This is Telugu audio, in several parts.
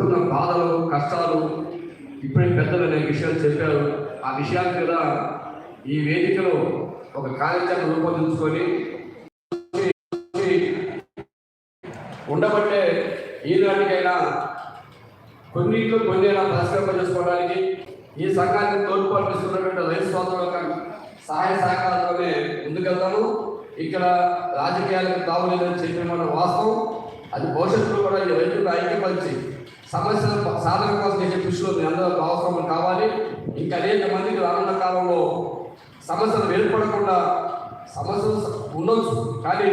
పడుతున్న బాధలు కష్టాలు ఇప్పుడే పెద్దలు అనే విషయాలు చెప్పారు. ఆ విషయాల మీద ఈ వేదికలో ఒక కార్యాచరణ రూపొందించుకొని ఉండబట్టే ఈనాటికైనా కొన్నిట్లో కొన్నైనా పరిష్కరింప చేసుకోవడానికి ఈ సంఘానికి తోడ్పాటుస్తున్నటువంటి రైతు సోదరుల సహాయ సహకారంలోనే ముందుకెళ్తాము. ఇక్కడ రాజకీయాలకు తావులేదని చెప్పిన మన వాస్తవం. అది భవిష్యత్తులో కూడా ఈ రైతులు ఐక్యపరిచి సమస్యల సాధన కోసం చేసే కృషిలో మీ అందరూ భాగస్వామ్యం కావాలి. ఇంకా అనేక మందికి రానున్న కాలంలో సమస్యలు ఏర్పడకుండా సమస్యలు ఉండొచ్చు. కానీ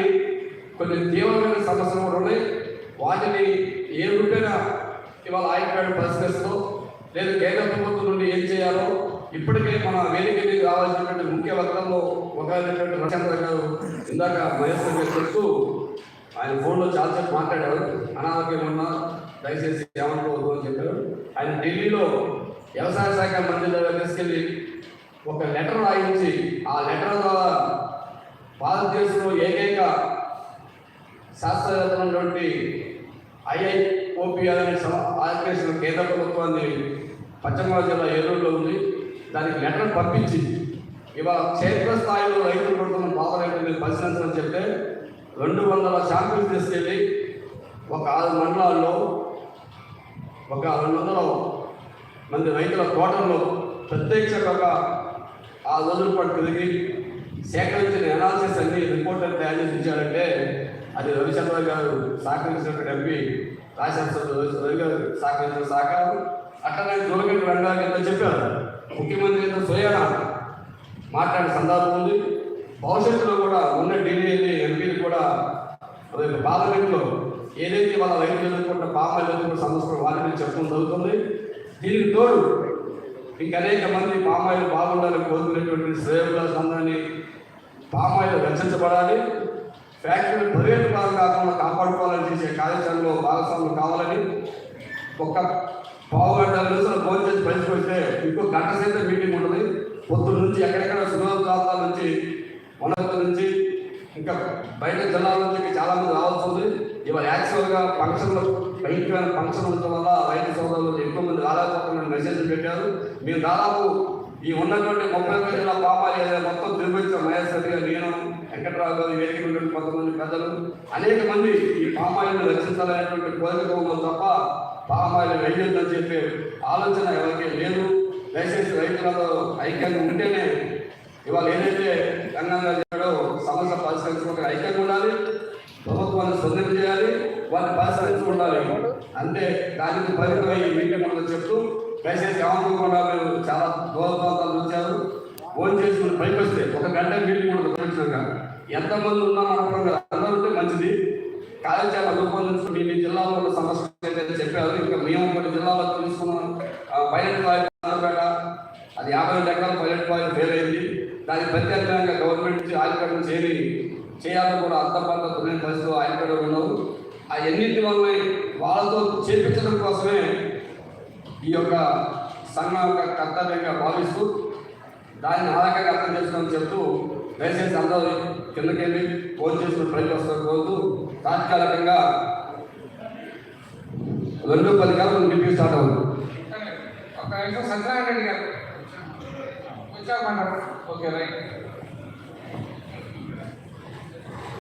కొన్ని తీవ్రమైన సమస్యలు కూడా ఉన్నాయి. వాటిని ఏ రూపేనా ఇవాళ ఆయన పరిశీలిస్తూ లేదు కేంద్ర ప్రభుత్వం నుండి ఏం చేయాలో ఇప్పటికే మన వేదిక మీద రావాల్సినటువంటి ముఖ్య వర్గంలో ఒక అయినటువంటి రచంద్ర గారు ఇందాక మహేశ్వర్ చెప్తూ ఆయన ఫోన్లో చాలాసేపు మాట్లాడారు. అనారోగ్యం ఉన్నా దయచేసి ఏమనుకోవద్దు అని చెప్పారు. ఆయన ఢిల్లీలో వ్యవసాయ శాఖ మంత్రి దగ్గర తీసుకెళ్ళి ఒక లెటర్ రాయించి ఆ లెటర్ ద్వారా భారతదేశంలో ఏకైక శాస్త్రవేత్తలు ఉన్నటువంటి ఐఐఓపిఆర్ అనే ఆర్గనైజేషన్ కేంద్ర ప్రభుత్వాన్ని పశ్చిమ గోదావరి జిల్లా ఏలూరులో ఉంది. దానికి లెటర్ పంపించి ఇవాళ క్షేత్ర స్థాయిలో రైతులు పడుతున్న బాధ రైతులు పరిశీలించమని చెప్తే రెండు వందల శాంపిల్స్ తీసుకెళ్ళి ఒక ఆరు మండలాల్లో ఒక రెండు వందల మంది రైతుల తోటల్లో ప్రత్యక్షంగా ఒక ఆ రోజుల పాటు తిరిగి సేకరించిన ఎనాలిసిస్ అన్ని రిపోర్టర్ తయారు చేసి ఇచ్చారంటే అది రవిచంద్ర గారు సహకరించినటువంటి ఎంపీ రాజశేఖర రవి గారు సహకరించిన సహకారం అట్లనే దూరగంటి వెళ్ళడానికి ఎంతో చెప్పారు. ముఖ్యమంత్రి అయితే స్వయాన మాట్లాడే సందర్భం ఉంది. భవిష్యత్తులో కూడా ఉన్న ఢిల్లీ ఎంపీలు కూడా పార్లమెంట్లో ఏదైతే వాళ్ళ లైఫ్ ఎదుర్కొంటే పాపలు ఎదుర్కొన్న సమస్యలు వారిని చెప్పడం జరుగుతుంది. దీనికి తోడు ఇంకా అనేక మంది పామాయిలు బాగుండాలని కోరుకునేటువంటి శ్రేయోగుల సంఘాన్ని పామాయిలు రక్షించబడాలి. ఫ్యాక్టరీ ప్రైవేట్ పరం కాకుండా కాపాడుకోవాలని చేసే కార్యాచరణలో భాగస్వామ్యం కావాలని ఒక్క పావు గంట నిమిషాలు ఫోన్ చేసి బయటకు ఇంకో గంట సైతం మీటింగ్ ఉంటుంది. పొద్దున్న నుంచి ఎక్కడెక్కడ సుదూర ప్రాంతాల నుంచి వనరుల నుంచి ఇంకా బయట జిల్లాల నుంచి చాలా మంది రావాల్సి ఉంది ఇవాళ యాక్చువల్గా ఫంక్షన్లో భయంకరమైన ఫంక్షన్ ఉండటం వల్ల రైతు సోదరులు ఎక్కువ మంది రాలేకపోతున్న మెసేజ్ పెట్టారు. మేము దాదాపు ఈ ఉన్నటువంటి ముప్పై ఒక్క పాపాలు ఏదైనా మొత్తం తిరుపతి మహేష్ గారు నేను వెంకట్రావు గారు వేదిక ఉన్నటువంటి కొంతమంది ప్రజలు అనేక మంది ఈ పామాయిల్ని రక్షించాలనేటువంటి కోరిక ఉన్నది తప్ప పామాయిల్ వేయొద్దని చెప్పే ఆలోచన ఎవరికి లేదు. దయచేసి రైతులతో ఐక్యంగా ఉంటేనే ఇవాళ ఏదైతే రంగంగా చెప్పాడో సమస్య పరిష్కరించుకుంటే ఐక్యంగా ఉండాలి ప్రభుత్వాన్ని స్పందన చేయాలి వారిని ఉండాలి? అంటే దానికి ఫలితమై మీటింగ్ మనం చెప్తూ దయచేసి ఏమనుకోకుండా చాలా దూర ప్రాంతాలు వచ్చారు. ఫోన్ చేసుకుని పైకి వస్తే ఒక గంట మీటింగ్ కూడా ఉపయోగించాక ఎంతమంది ఉన్నా అనుకోవడం కదా అందరూ ఉంటే మంచిది. కార్యాచరణ రూపొందించుకుని మీ జిల్లాలో ఉన్న సమస్యలు ఏదైతే చెప్పారు ఇంకా మేము కొన్ని జిల్లాలో తీసుకున్నాం. పైలట్ ప్రాజెక్ట్ ఆంధ్రపేట అది యాభై రెండు ఎకరాల పైలట్ ప్రాజెక్ట్ ఫెయిల్ అయింది. దానికి ప్రత్యేకంగా గవర్నమెంట్ నుంచి ఆయుర్వేద నుంచి చేయాలని కూడా అంతర్పాత తెలియని పరిస్థితులు ఆయుర్వేద ఉన్నారు ఆ ఎన్నింటి వల్ల వాళ్ళతో చేపించడం కోసమే ఈ యొక్క సంఘం యొక్క కర్తవ్యంగా భావిస్తూ దాన్ని ఆ అర్థం చేసుకోమని చెప్తూ దయచేసి అందరూ కిందకెళ్ళి ఫోన్ చేసుకుని ప్రజలు వస్తారు కోరుతూ తాత్కాలికంగా రెండు పది కాలం డిప్యూ స్టార్ట్ అవుతుంది ఒక నిమిషం సత్యనారాయణ రెడ్డి గారు. Okay right.